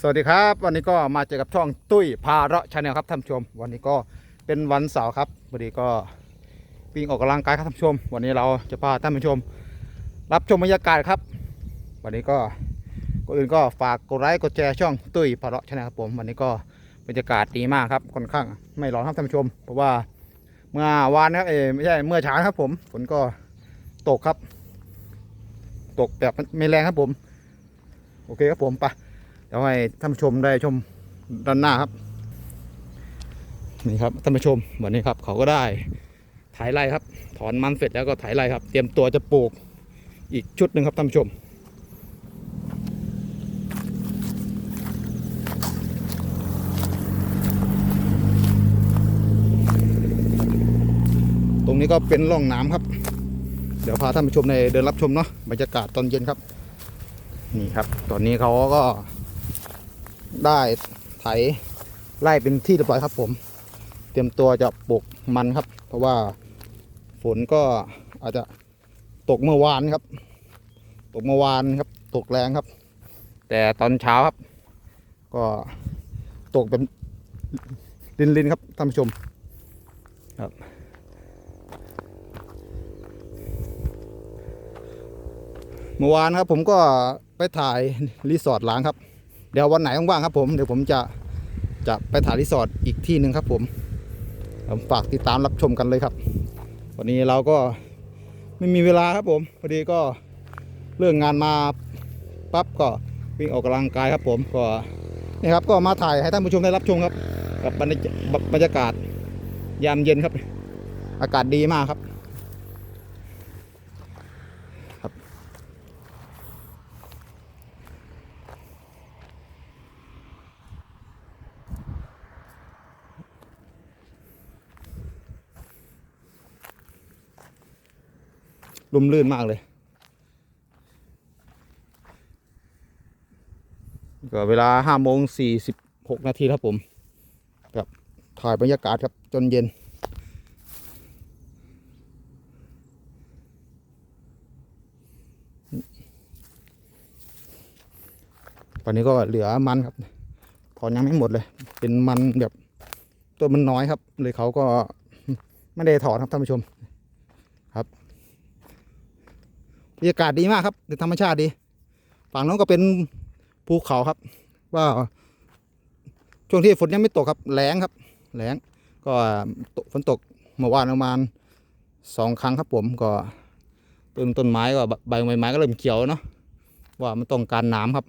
สวัสดีครับ วันนี้ก็มาเจอกับช่องตุ้ยพาเราะชาแนลครับท่านผู้ชม วันนี้ก็เป็นวันเสาร์ครับวันนี้ก็วิ่งออกกำลังกายครับท่านผู้ชม วันนี้เราจะพาท่านผู้ชม รับชมบรรยากาศครับ วันนี้ก็ก่อนอื่นก็ฝากกดไลค์กดแชร์ช่องตุ้ยพาเราะชาแนลครับผมวันนี้ก็บรรยากาศดีมากครับค่อนข้างไม่ร้อนครับท่านผู้ชม เพราะว่าเมื่อวานนะครับเออไม่ใช่เมื่อเช้าครับผมฝนก็ตกครับ ตกแบบไม่แรงครับผม โอเคครับผมไป เดี๋ยวให้ท่านผู้ชมได้ชมด้านหน้าครับ นี่ครับท่านผู้ชมวันนี้ครับเขาก็ได้ไถไร่ครับ ถอนมันเสร็จแล้วก็ไถไร่ครับ เตรียมตัวจะปลูกอีกชุดหนึ่งครับท่านผู้ชมตรงนี้ก็เป็นร่องน้ำครับ เดี๋ยวพาท่านผู้ชมในเดินรับชมเนาะบรรยากาศตอนเย็นครับ นี่ครับ ตอนนี้เขาก็ ได้ไถไล่เป็นที่เรียบร้อยครับ ผม เตรียมตัวจะปลูกมันครับ เพราะว่าฝนก็อาจจะตกเมื่อวานครับ ตกเมื่อวานครับ ตกแรงครับ แต่ตอนเช้าครับ ก็ตกเป็นลินๆครับท่านผู้ชมครับเมื่อวานครับผมก็ไปถ่ายรีสอร์ทล้างครับ เดี๋ยววันไหนว่างๆครับผมเดี๋ยวผมจะจะไปถ่ายรีสอร์ทอีกที่หนึ่งครับผมผมฝากติดตามรับชมกันเลยครับ วันนี้เราก็ไม่มีเวลาครับผมพอดีก็เรื่องงานมาปั๊บก็วิ่งออกกำลังกายครับผมก็นี่ครับก็มาถ่ายให้ท่านผู้ชมได้รับชมครับ กับรรยากบรรยากาศยามเย็นครับ อากาศดีมากครับ ลุ่มลื่นมากเลย ก็เวลาห้าโมงสี่สิบหกนาทีครับผมกับถ่ายบรรยากาศครับจนเย็น ตอนนี้ก็เหลือมันครับถอนยังไม่หมดเลย เป็นมันแบบตัวมันน้อยครับ เลยเขาก็ไม่ได้ถอนครับท่านผู้ชม บรรยากาศดีมากครับเป็นธรรมชาติดี ฝั่งนู้นก็เป็นภูเขาครับ ว่าช่วงที่ฝนยังไม่ตกครับแรงครับแรงก็ฝนตกเมื่อวานประมาณสองครั้งครับผมก็ต้นต้นไม้ก็ใบใบไม้ก็เริ่มเขียวเนาะว่ามันต้องการน้ำครับ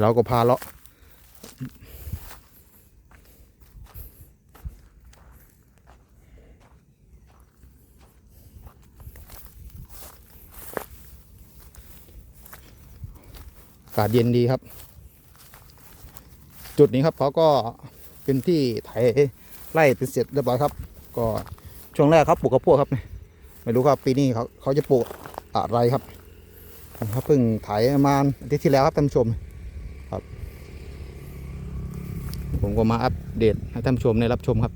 เราก็พาเลาะากาศเย็นดีครับ จุดนี้ครับเขาก็เป็นที่ไถไร่เป็นเสร็จเรียบร้อยครับ ก็ช่วงแรกครับปลูกกระโพดครับไม่รู้ครับปีนี้เขาเขาจะปลูกอะไรครับเขาเพิ่งไถประมาณอาทิตย์ที่แล้วครับท่านผู้ชมครับ ผมก็มาอัปเดตให้ท่านผู้ชมได้รับชมครับ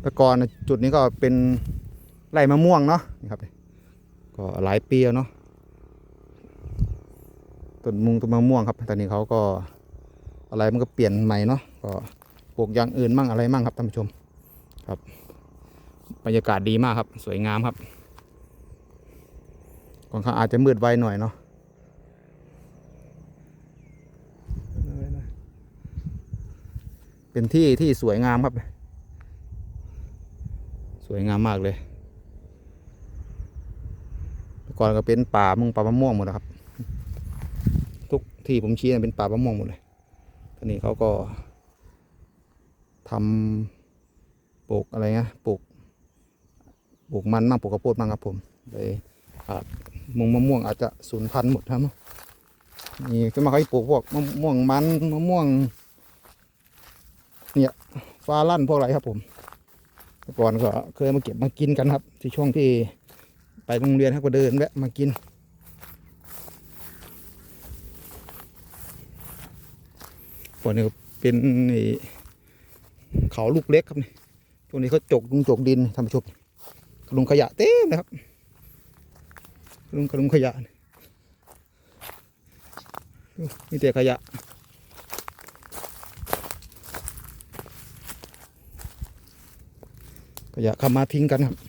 แต่ก่อนจุดนี้ก็เป็นไร่มะม่วงเนาะนะครับ ก็หลายปีแล้วเนาะ ต้นมุงต้นมะม่วงครับ ตอนนี้เขาก็อะไรมันก็เปลี่ยนใหม่เนาะก็ปลูกอย่างอื่นมั่งอะไรมั่งครับท่านผู้ชมครับบรรยากาศดีมากครับ สวยงามครับค่อนข้างอาจจะมืดไวหน่อยเนาะเป็นที่ที่สวยงามครับ สวยงามมากเลยก่อนก็เป็นป่ามุงป่ามะม่วงหมดนะครับ ที่ผมชี้เนี่เป็นป่ามะม่วงหมดเลยตอนนี้เขาก็ทำปลูกอะไรนะปลูกปลูกมันมั่งปลูกข้าวโพดมั่งครับผมเลยอ่ามุงมะม่วงอาจจะสูญพันธุ์หมดครับนี่ขึ้นมาเขาให้ปลูกพวกมะม่วงมันมะม่วง เนี่ยฟ้าลั่นพวกอะไรครับผมก่อนก็เคยมาเก็บมากินกันครับ ที่ช่วงที่ไปโรงเรียนครับก็เดินแวะมากิน ฝนนี่เป็นเขาลูกเล็กครับนี่ช่วงนี้เขาจกลงจกดินท่านผู้ชมกระดุมขยะเต็มเลยครับกระดุมกระดุมขยะมีแต่ขยะขยะข้ามาทิ้งกันครับ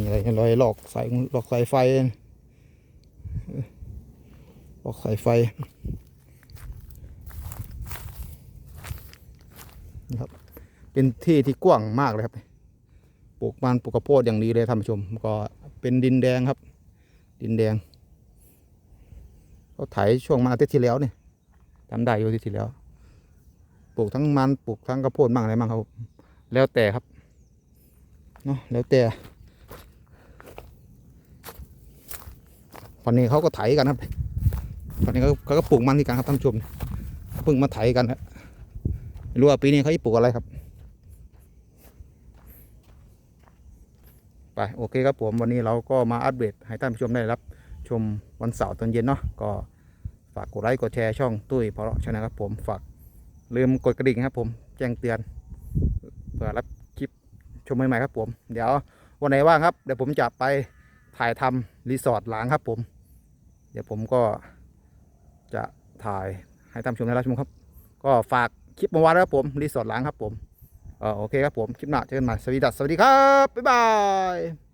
ี่อะไรรอยหลอกสายหลอกสายไฟหลอกสายไฟนี่ครับ เป็นที่ที่กว้างมากเลยครับปลูกมันปลูกกระโพดอย่างดีเลยท่านผู้ชม ก็เป็นดินแดงครับ ดินแดงเขาไถช่วงมาอาทิตย์ที่แล้วเนี่ยทำได้อยู่อาทิตย์ที่แล้ว ปลูกทั้งมันปลูกทั้งกระโพดบ้างอะไรบ้างครับ แล้วแต่ครับเนาะแล้วแต่ วันนี้เขาก็ไถกันครับวันนี้เขาก็ปลูกมันที่กันครับท่านผู้ชมเพิ่งมาไถกันครับไม่รู้ว่าปีนี้เขาจะปลูกอะไรครับไปโอเคครับผมวันนี้เราก็มาอัปเดตให้ท่านผู้ชมได้รับ ชมวันเสาร์ตอนเย็นเนาะก็ฝากกดไลค์กดแชร์ช่องตุ้ยเพราะชนะครับผมฝากลืมกดกระดิ่งครับผมแจ้งเตือนเพื่อรับคลิปชมใหม่ๆครับผม เดี๋ยววันไหนว่างครับเดี๋ยวผมจะไป ถ่ายทำรีสอร์ทหลังครับผม เดี๋ยวผมก็จะถ่ายให้ท่านชมได้รับชมครับ ก็ฝากคลิปเมื่อวานนะครับผมรีสอร์ทหลังครับผมเออโอเคครับผม คลิปหน้าเจอกันใหม่สวัสดีครับสวัสดีครับบ๊ายบาย